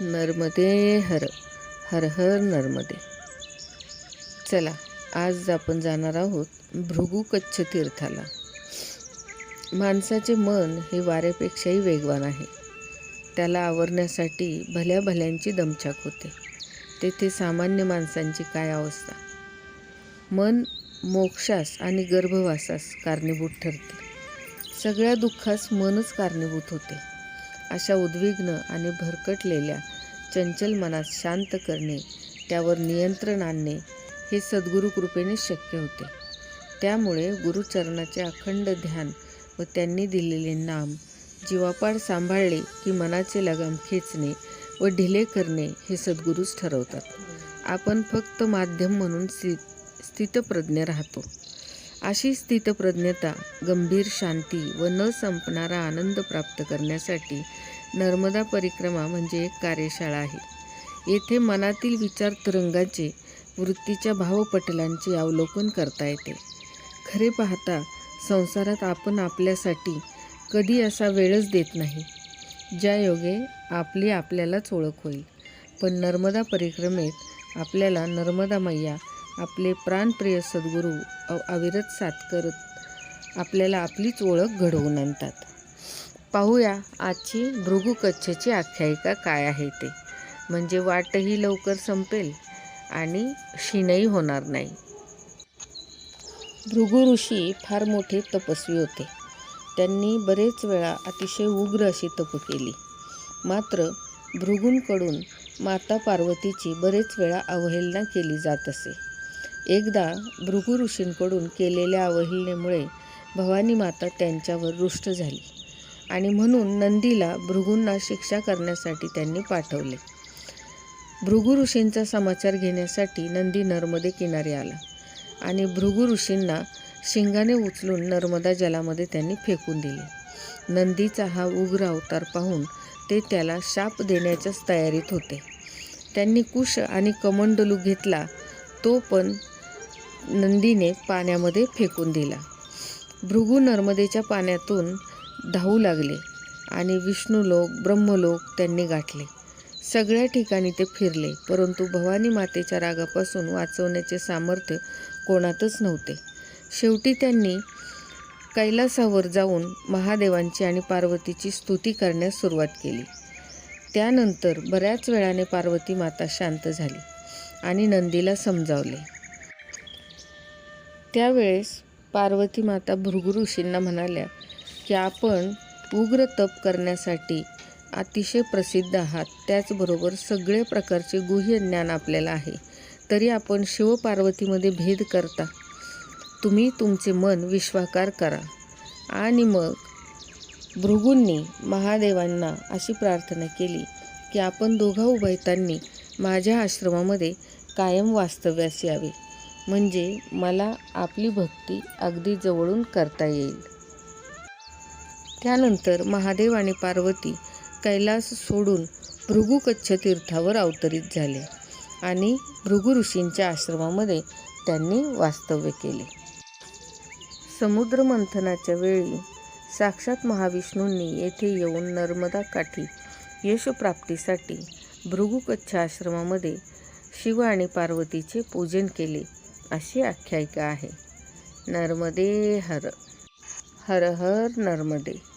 नर्मदे हर हर हर नर्मदे. चला आज आपण जाणार आहोत भृगू कच्छ तीर्थाला. माणसाचे मन हे वाऱ्यापेक्षाही वेगवान आहे. त्याला आवरण्यासाठी भल्या भल्यांची दमछाक होते. तेथे सामान्य माणसांची काय अवस्था? मन मोक्षास आणि गर्भवासास कारणीभूत ठरते. सगळ्या दुःखास मनच कारणीभूत होते. अशा उद्विग्न आणि भरकटलेल्या चंचल मनास शांत करणे त्यावर नियंत्रण आणणे हे सद्गुरू कृपेने शक्य होते. त्यामुळे गुरुचरणाचे अखंड ध्यान व त्यांनी दिलेले नाम जीवापाड सांभाळले की मनाचे लगाम खेचणे व ढिले करणे हे सद्गुरूच ठरवतात. आपण फक्त माध्यम म्हणून स्थित स्थितप्रज्ञ राहतो. अशी स्थितप्रज्ञता गंभीर शांती व न संपणारा आनंद प्राप्त करण्यासाठी नर्मदा परिक्रमा म्हणजे एक कार्यशाळा आहे. येथे मनातील विचार तरंगाचे वृत्तीच्या भावपटलांचे अवलोकन करता येते. खरे पाहता संसारात आपण आपल्यासाठी कधी असा वेळच देत नाही ज्या योगे आपली आपल्यालाच ओळख होईल. पण नर्मदा परिक्रमेत आपल्याला नर्मदा मैया आपले प्राणप्रिय सद्गुरू अविरत साथ करत आपल्याला आपलीच ओळख घडवून आणतात. पाहूया आजची भृगुकच्छची आख्यायिका काय आहे ते. म्हणजे वाटही लवकर संपेल आणि क्षीणही होणार नाही. भृगु ऋषी फार मोठे तपस्वी होते. त्यांनी बरेच वेळा अतिशय उग्र अशी तप केली. मात्र भृगूंकडून माता पार्वतीची बरेच वेळा अवहेलना केली जात असे. एकदा भृगु ऋषींकडून केलेल्या अवहेलनेमुळे भवानी माता त्यांच्यावर रुष्ट झाली आणि म्हणून नंदीला भृगूंना शिक्षा करण्यासाठी त्यांनी पाठवले. भृगु ऋषींचा समाचार घेण्यासाठी नंदी नर्मदे किनारी आला आणि भृगु ऋषींना शिंगाने उचलून नर्मदा जलामध्ये त्यांनी फेकून दिले. नंदीचा हा उग्र अवतार पाहून ते त्याला शाप देण्याच्याच तयारीत होते. त्यांनी कुश आणि कमंडलू घेतला तो पण नंदीने पाण्यामध्ये फेकून दिला. भृगू नर्मदेच्या पाण्यातून धावू लागले आणि विष्णुलोक ब्रह्मलोक त्यांनी गाठले. सगळ्या ठिकाणी ते फिरले परंतु भवानी मातेच्या रागापासून वाचवण्याचे सामर्थ्य कोणातच नव्हते. शेवटी त्यांनी कैलासावर जाऊन महादेवांची आणि पार्वतीची स्तुती करण्यास सुरुवात केली. त्यानंतर बऱ्याच वेळाने पार्वती माता शांत झाली आणि नंदीला समजावले. त्यावेळेस पार्वती माता भृगु ऋषींना म्हणाल्या की आपण उग्र तप करण्यासाठी अतिशय प्रसिद्ध आहात. त्याचबरोबर सगळे प्रकारचे गुह्य ज्ञान आपल्याला आहे. तरी आपण शिवपार्वतीमध्ये भेद करता. तुम्ही तुमचे मन विश्वाकार करा. आणि मग भृगूंनी महादेवांना अशी प्रार्थना केली की आपण दोघा उभयतांनी माझ्या आश्रमामध्ये कायम वास्तव्यास यावे. म्हणजे मला आपली भक्ती अगदी जवळून करता येईल. त्यानंतर महादेव आणि पार्वती कैलास सोडून भृगुकच्छ तीर्थावर अवतरित झाले आणि भृगु ऋषींच्या आश्रमामध्ये त्यांनी वास्तव्य केले. समुद्र मंथनाच्या वेळी साक्षात महाविष्णूंनी येथे येऊन नर्मदा काठी यशप्राप्तीसाठी भृगुकच्छ आश्रमामध्ये शिव आणि पार्वतीचे पूजन केले. अशी आख्यायिका आहे. नर्मदे हर. हर हर नर्मदे.